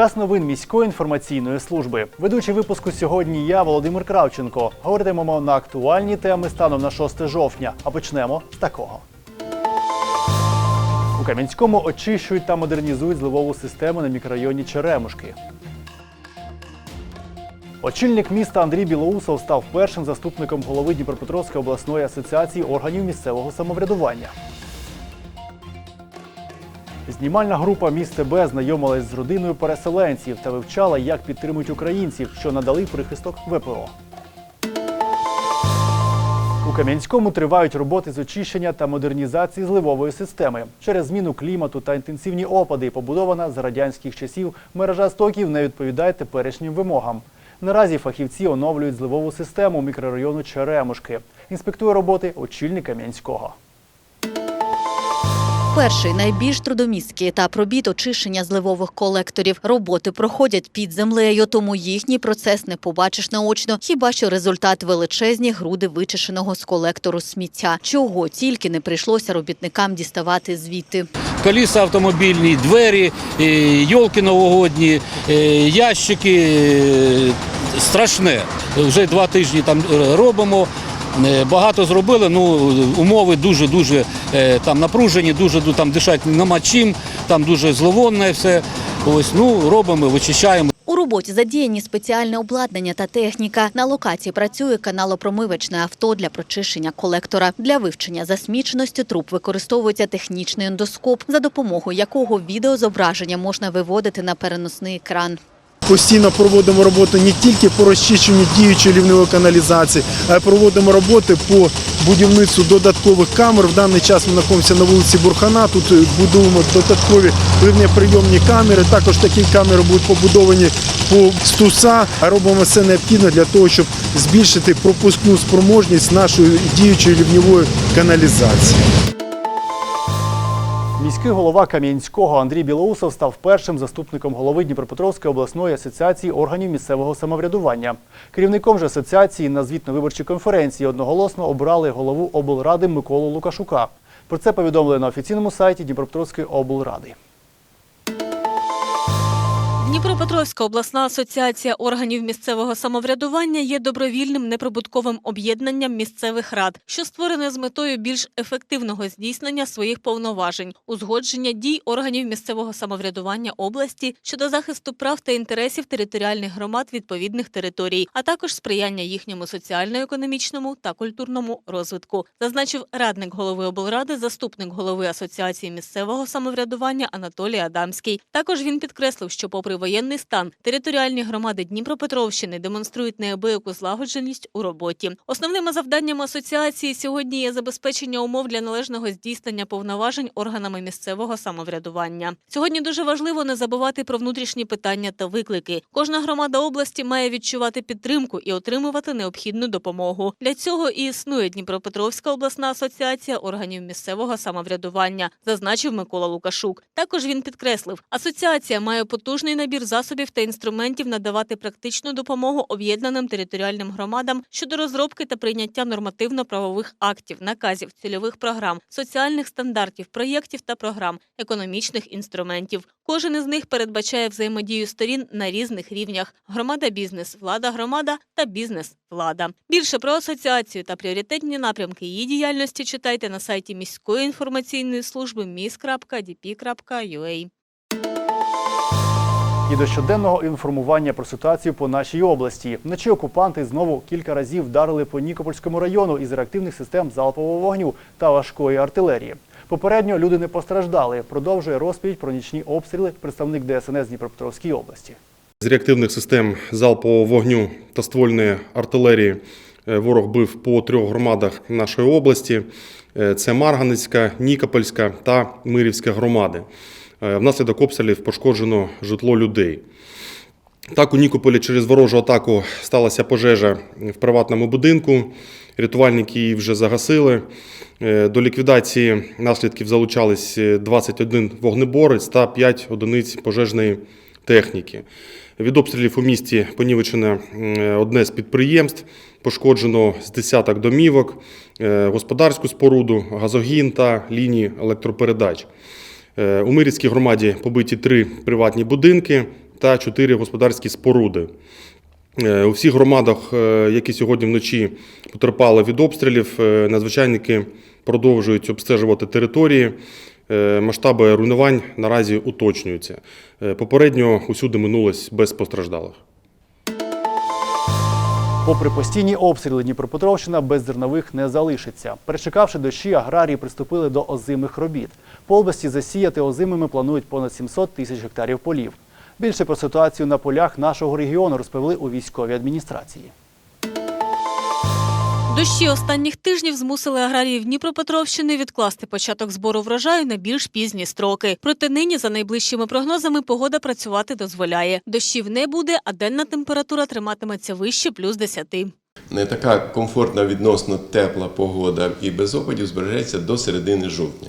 Час новин міської інформаційної служби. Ведучий випуску сьогодні я, Володимир Кравченко. Говоритимемо на актуальні теми станом на 6 жовтня. А почнемо з такого. У Кам'янському очищують та модернізують зливову систему на мікрорайоні Черемушки. Очільник міста Андрій Білоусов став першим заступником голови Дніпропетровської обласної асоціації органів місцевого самоврядування. Знімальна група «Міст ТБ» знайомилась з родиною переселенців та вивчала, як підтримують українців, що надали прихисток ВПО. У Кам'янському тривають роботи з очищення та модернізації зливової системи. Через зміну клімату та інтенсивні опади, побудована за радянських часів, мережа стоків не відповідає теперішнім вимогам. Наразі фахівці оновлюють зливову систему мікрорайону Черемушки. Інспектує роботи очільник Кам'янського. Перший найбільш трудомісткий етап робіт очищення зливових колекторів. Роботи проходять під землею, тому їхній процес не побачиш наочно. Хіба що результат величезні груди вичищеного з колектору сміття, чого тільки не прийшлося робітникам діставати звідти. коліса автомобільні, двері, е, йолки новогодні, е, ящики. е, Страшне. Вже два тижні там робимо. Е, Багато зробили, ну умови дуже дуже е, там напружені, дуже ду- там дишати нема чим, там дуже зловонне все. Ось ну робимо, вичищаємо. У роботі задіяні спеціальне обладнання та техніка. На локації працює каналопромивочне авто для прочищення колектора. Для вивчення засміченості труб використовується технічний ендоскоп, за допомогою якого відеозображення можна виводити на переносний екран. Постійно проводимо роботу не тільки по розчищенню діючої лівневої каналізації, а й проводимо роботи по будівництву додаткових камер. В даний час ми знаходимося на вулиці Бурхана. Тут е, будуємо додаткові прийомні камери. Також такі камери будуть побудовані по стуса. Робимо все необхідне для того, щоб збільшити пропускну спроможність нашої діючої лівневої каналізації. Міський голова Кам'янського Андрій Білоусов став першим заступником голови Дніпропетровської обласної асоціації органів місцевого самоврядування. Керівником ж асоціації на звітно-виборчій конференції одноголосно обрали голову облради Миколу Лукашука. Про це повідомили на офіційному сайті Дніпропетровської облради. Дніпропетровська обласна асоціація органів місцевого самоврядування є добровільним неприбутковим об'єднанням місцевих рад, що створене з метою більш ефективного здійснення своїх повноважень, узгодження дій органів місцевого самоврядування області щодо захисту прав та інтересів територіальних громад відповідних територій, а також сприяння їхньому соціально-економічному та культурному розвитку, зазначив радник голови облради, заступник голови асоціації місцевого самоврядування Анатолій Адамський. Також він підкреслив, що попри воєнний стан, територіальні громади Дніпропетровщини демонструють неабияку злагодженість у роботі. Основними завданнями асоціації сьогодні є забезпечення умов для належного здійснення повноважень органами місцевого самоврядування. Сьогодні дуже важливо не забувати про внутрішні питання та виклики. Кожна громада області має відчувати підтримку і отримувати необхідну допомогу. Для цього і існує Дніпропетровська обласна асоціація органів місцевого самоврядування, зазначив Микола Лукашук. Також він підкреслив, асоціація має потужний набір засобів та інструментів надавати практичну допомогу об'єднаним територіальним громадам щодо розробки та прийняття нормативно-правових актів, наказів, цільових програм, соціальних стандартів, проєктів та програм, економічних інструментів. Кожен із них передбачає взаємодію сторін на різних рівнях: громада-бізнес, влада-громада та бізнес-влада. Більше про асоціацію та пріоритетні напрямки її діяльності читайте на сайті міської інформаційної служби mis.dp.ua. І до щоденного інформування про ситуацію по нашій області. Вночі окупанти знову кілька разів вдарили по Нікопольському району із реактивних систем залпового вогню та важкої артилерії. Попередньо люди не постраждали. Продовжує розповідь про нічні обстріли представник ДСНС Дніпропетровській області. З реактивних систем залпового вогню та ствольної артилерії е, ворог бив по трьох громадах нашої області: Е, це Марганецька, Нікопольська та Мирівська громади. Е, Внаслідок обстрілів пошкоджено житло людей. Так, у Нікополі через ворожу атаку сталася пожежа в приватному будинку. Рятувальники її вже загасили. Е, До ліквідації наслідків залучались е, 21 вогнеборець та 5 одиниць пожежної техніки. Від обстрілів у місті понівечено е, одне з підприємств, пошкоджено з десяток домівок, е, господарську споруду, газогін та лінії електропередач. Е, У Мирівській громаді побиті три приватні будинки, та чотири господарські споруди. Е, У всіх громадах, е, які сьогодні вночі потерпали від обстрілів, надзвичайники продовжують обстежувати території. Масштаби руйнувань наразі уточнюються. Попередньо усюди минулось без постраждалих. Попри постійні обстріли, Дніпропетровщина без зернових не залишиться. Перечекавши дощі, аграрії приступили до озимих робіт. По області засіяти озимими планують понад 700 тисяч гектарів полів. Більше про ситуацію на полях нашого регіону розповіли у військовій адміністрації. Дощі останніх тижнів змусили аграріїв Дніпропетровщини відкласти початок збору врожаю на більш пізні строки. Проте нині, за найближчими прогнозами, погода працювати дозволяє. Дощів не буде, а денна температура триматиметься вище плюс 10. не така комфортна відносно тепла погода і без опадів збережеться до середини жовтня.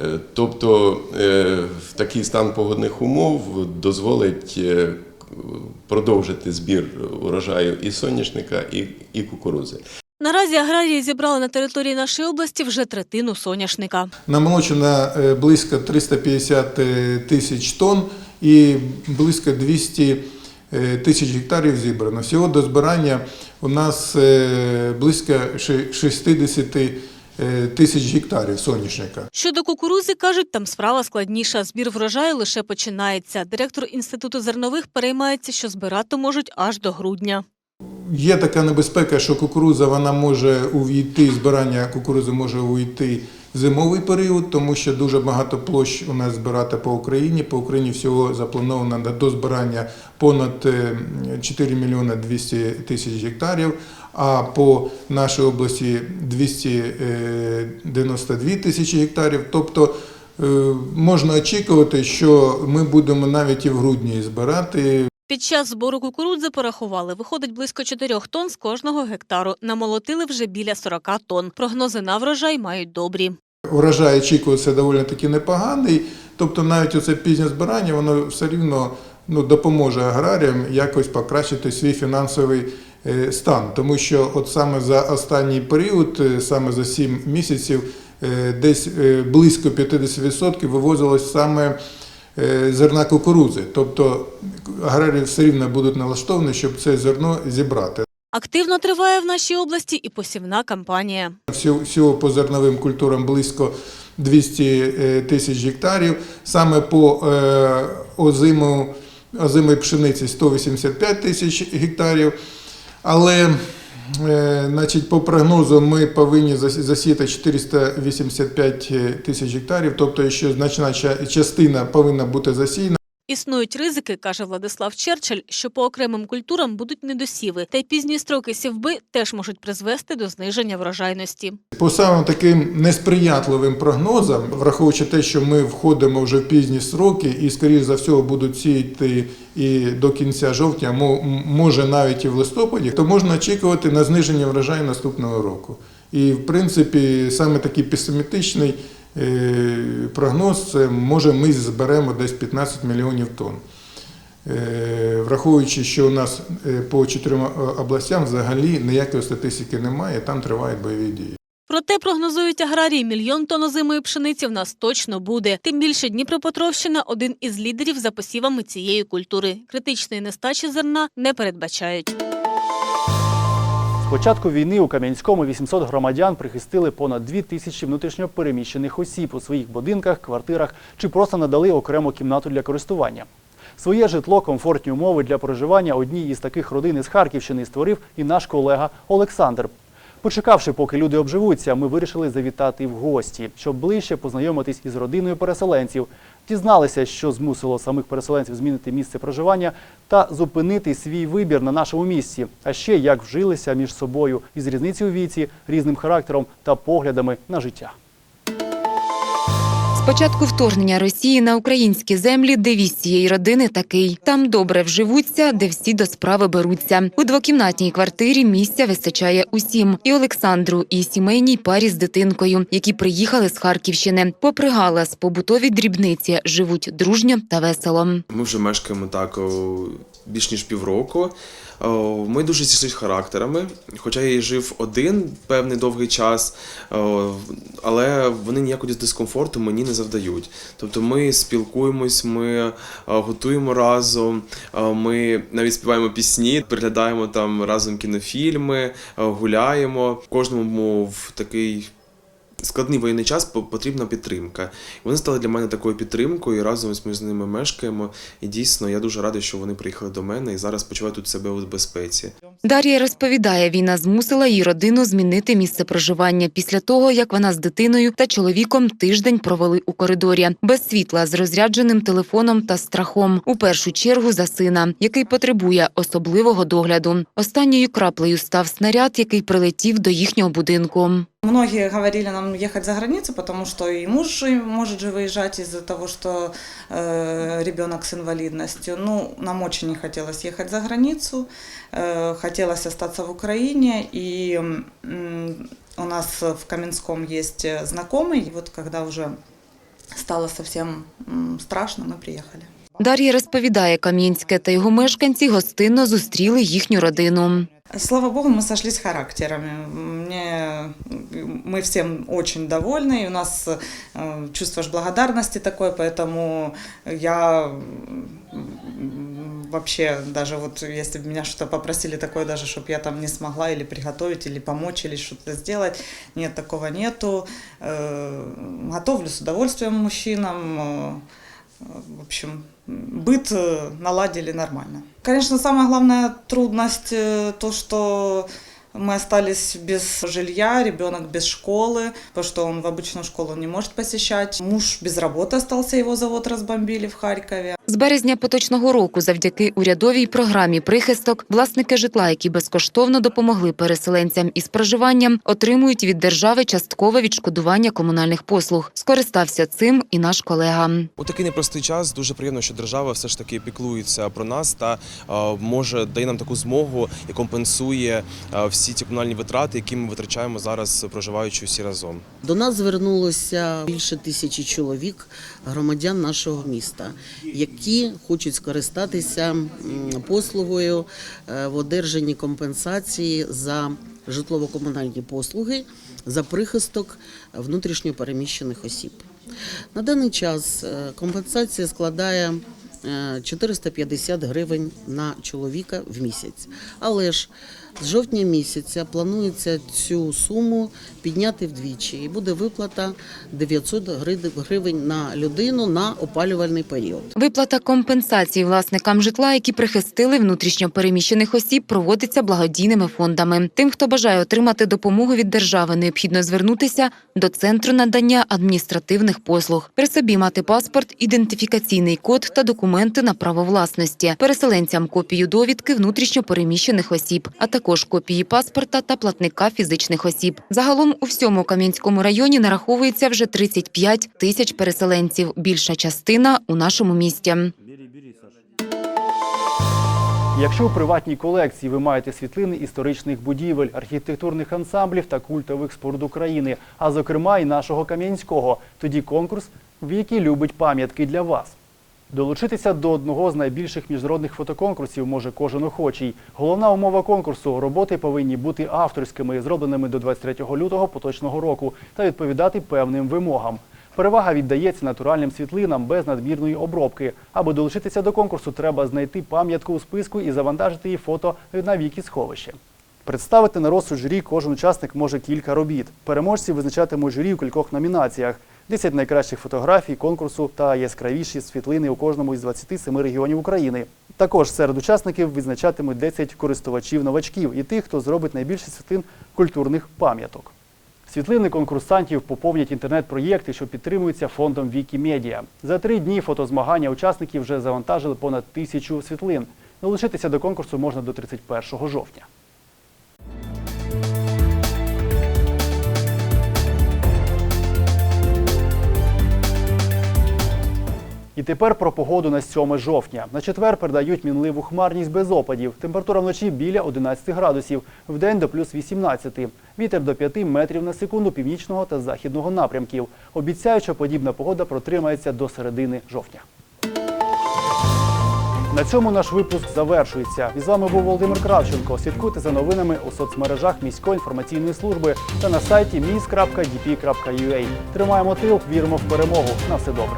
Е, Тобто е, в такий стан погодних умов дозволить е, продовжити збір урожаю і соняшника, і, і кукурудзи. Наразі аграрії зібрали на території нашої області вже третину соняшника. Намолочено е, близько 350 е, тисяч тонн і близько 200 е, тисяч гектарів зібрано. Всього до збирання у нас близько ши- 60 е, тисяч гектарів соняшника. Щодо кукурузи, кажуть, там справа складніша. Збір врожаю лише починається. Директор інституту зернових переймається, що збирати можуть аж до грудня. Є така небезпека, що кукурудза вона може увійти, збирання кукурудзи може увійти в зимовий період, тому що дуже багато площ у нас збирати по Україні. По Україні всього заплановано до збирання понад е, 4 мільйони 200 тисяч гектарів, а по нашій області 292 тисячі гектарів. Тобто е, можна очікувати, що ми будемо навіть і в грудні збирати. Під час збору кукурудзи порахували, виходить близько 4 тонн з кожного гектару. Намолотили вже біля 40 тонн. Прогнози на врожай мають добрі. Урожай очікується доволі таки непоганий. Тобто навіть оце пізнє збирання, воно все рівно ну, допоможе аграріям якось покращити свій фінансовий е, стан. Тому що от саме за останній період, е, саме за 7 місяців, е, десь близько 50% вивозилось саме зерна кукурудзи. Тобто аграрії все рівно будуть налаштовані, щоб це зерно зібрати. Активно триває в нашій області і посівна кампанія. Всього, по зерновим культурам близько 200 е, тисяч гектарів. Саме по е, озиму, озимої пшениці 185 тисяч гектарів. Але е, значить, по прогнозу ми повинні зас- засіяти 485 тисяч гектарів, тобто ще значна ча- частина повинна бути засіяна. Існують ризики, каже Владислав Черчилль, що по окремим культурам будуть недосіви, та й пізні строки сівби теж можуть призвести до зниження врожайності. По самим таким несприятливим прогнозам, враховуючи те, що ми входимо вже в пізні сроки і, скоріш за всього, будуть сіяти і до кінця жовтня, мо- може навіть і в листопаді, то можна очікувати на зниження врожаю наступного року. І, в принципі, саме такий песимістичний прогноз це може ми зберемо десь 15 мільйонів тонн. Е, Враховуючи, що у нас е, по чотирьом е, областям взагалі ніякої статистики немає, там тривають бойові дії. Проте прогнозують аграрії, мільйон тонн озимої пшениці в нас точно буде. Тим більше Дніпропетровщина – один із лідерів за посівами цієї культури. Критичної нестачі зерна не передбачають. Початку війни у Кам'янському 800 громадян прихистили понад 2 тисячі внутрішньопереміщених осіб у своїх будинках, квартирах чи просто надали окрему кімнату для користування. Своє житло, комфортні умови для проживання одній із таких родин із Харківщини створив і наш колега Олександр. Почекавши, поки люди обживуться, ми вирішили завітати в гості, щоб ближче познайомитись із родиною переселенців. Дізналися, що змусило самих переселенців змінити місце проживання та зупинити свій вибір на нашому місці. А ще як вжилися між собою із різницею віці, різним характером та поглядами на життя. З початку вторгнення Росії на українські землі девіз цієї родини такий: там добре вживуться, де всі до справи беруться. У двокімнатній квартирі місця вистачає усім: і Олександру, і сімейній парі з дитинкою, які приїхали з Харківщини. Попри галас, побутові дрібниці живуть дружньо та весело. Ми вже мешкаємо так більш ніж півроку. О, Ми дуже зійшлися характерами, хоча я жив один певний довгий час, але вони ніякого дискомфорту мені не завдають. Тобто ми спілкуємось, ми готуємо разом, ми навіть співаємо пісні, переглядаємо там разом кінофільми, гуляємо. Кожному в такий складний воєнний час по- потрібна підтримка. Вони стали для мене такою підтримкою, і разом ми з ними мешкаємо. І дійсно я дуже радий, що вони приїхали до мене і зараз почувають тут себе у безпеці. Дар'я розповідає, війна змусила її родину змінити місце проживання після того, як вона з дитиною та чоловіком тиждень провели у коридорі без світла з розрядженим телефоном та страхом. У першу чергу за сина, який потребує особливого догляду. Останньою краплею став снаряд, який прилетів до їхнього будинку. Многие говорили нам ехать за границу, потому что и муж может же выезжать из-за того, что э, ребенок с инвалидностью. Ну, нам очень не хотелось ехать за границу, э, хотелось остаться в Украине. И м, у нас в Каменском есть э, знакомый. И вот когда уже стало совсем м, страшно, мы приехали. Дар'я розповідає, Кам'янське та його мешканці гостинно зустріли їхню родину. Слава богу, мы сошлись характерами. Мне, мы всем очень довольны, и у нас э, чувство ж благодарности такое, поэтому я м, вообще даже вот если бы меня что-то попросили такое, даже чтобы я там не смогла или приготовить, или помочь, или что-то сделать, нет, такого нету. Э, Готовлю с удовольствием мужчинам. э, в общем, быт э, наладили нормально. Конечно, самая главная трудность то, что мы остались без жилья, ребенок без школы, потому что он в обычную школу не может посещать. Муж без работы остался, его завод разбомбили в Харькове. З березня поточного року, завдяки урядовій програмі «Прихисток», власники житла, які безкоштовно допомогли переселенцям із проживанням, отримують від держави часткове відшкодування комунальних послуг. Скористався цим і наш колега. У такий непростий час дуже приємно, що держава все ж таки піклується про нас та е, може дає нам таку змогу і компенсує е, всі ті комунальні витрати, які ми витрачаємо зараз, проживаючи всі разом. До нас звернулося більше тисячі чоловік, громадян нашого міста, які хочуть скористатися послугою е, в одержанні компенсації за житлово-комунальні послуги за прихисток внутрішньо переміщених осіб. На даний час е, компенсація складає е, 450 гривень на чоловіка в місяць. Але ж з жовтня місяця планується цю суму підняти вдвічі, і буде виплата 900 гривень на людину на опалювальний період. Виплата компенсації власникам житла, які прихистили внутрішньо переміщених осіб, проводиться благодійними фондами. Тим, хто бажає отримати допомогу від держави, необхідно звернутися до центру надання адміністративних послуг. При собі мати паспорт, ідентифікаційний код та документи на право власності. Переселенцям копію довідки внутрішньо переміщених осіб, а також копії паспорта та платника фізичних осіб. Загалом у всьому Кам'янському районі нараховується вже 35 тисяч переселенців. Більша частина у нашому місті. Якщо у приватній колекції ви маєте світлини історичних будівель, архітектурних ансамблів та культових споруд України, а зокрема і нашого Кам'янського, тоді конкурс «Віки любить пам'ятки для вас. Долучитися до одного з найбільших міжнародних фотоконкурсів може кожен охочий. Головна умова конкурсу роботи повинні бути авторськими, зробленими до 23 лютого поточного року та відповідати певним вимогам. Перевага віддається натуральним світлинам без надмірної обробки. Аби долучитися до конкурсу, треба знайти пам'ятку у списку і завантажити її фото на віки сховище. Представити на розсуд журі кожен учасник може кілька робіт. Переможці визначатимуть журі у кількох номінаціях. 10 найкращих фотографій конкурсу та яскравіші світлини у кожному із 27 регіонів України. Також серед учасників відзначатимуть 10 користувачів-новачків і тих, хто зробить найбільше світлин культурних пам'яток. Світлини конкурсантів поповнять інтернет-проєкти, що підтримуються фондом Вікімедіа. За три дні фотозмагання учасників вже завантажили понад тисячу світлин. Долучитися до конкурсу можна до 31 жовтня. І тепер про погоду на 7 жовтня. На четвер передають мінливу хмарність без опадів. Температура вночі біля 11 градусів, вдень до плюс 18. Вітер до 5 метрів на секунду північного та західного напрямків. Обіцяють, що подібна погода протримається до середини жовтня. На цьому наш випуск завершується. І з вами був Володимир Кравченко. Слідкуйте за новинами у соцмережах міської інформаційної служби та на сайті міс.дп.ua. Тримаємо тил, віримо в перемогу. На все добре.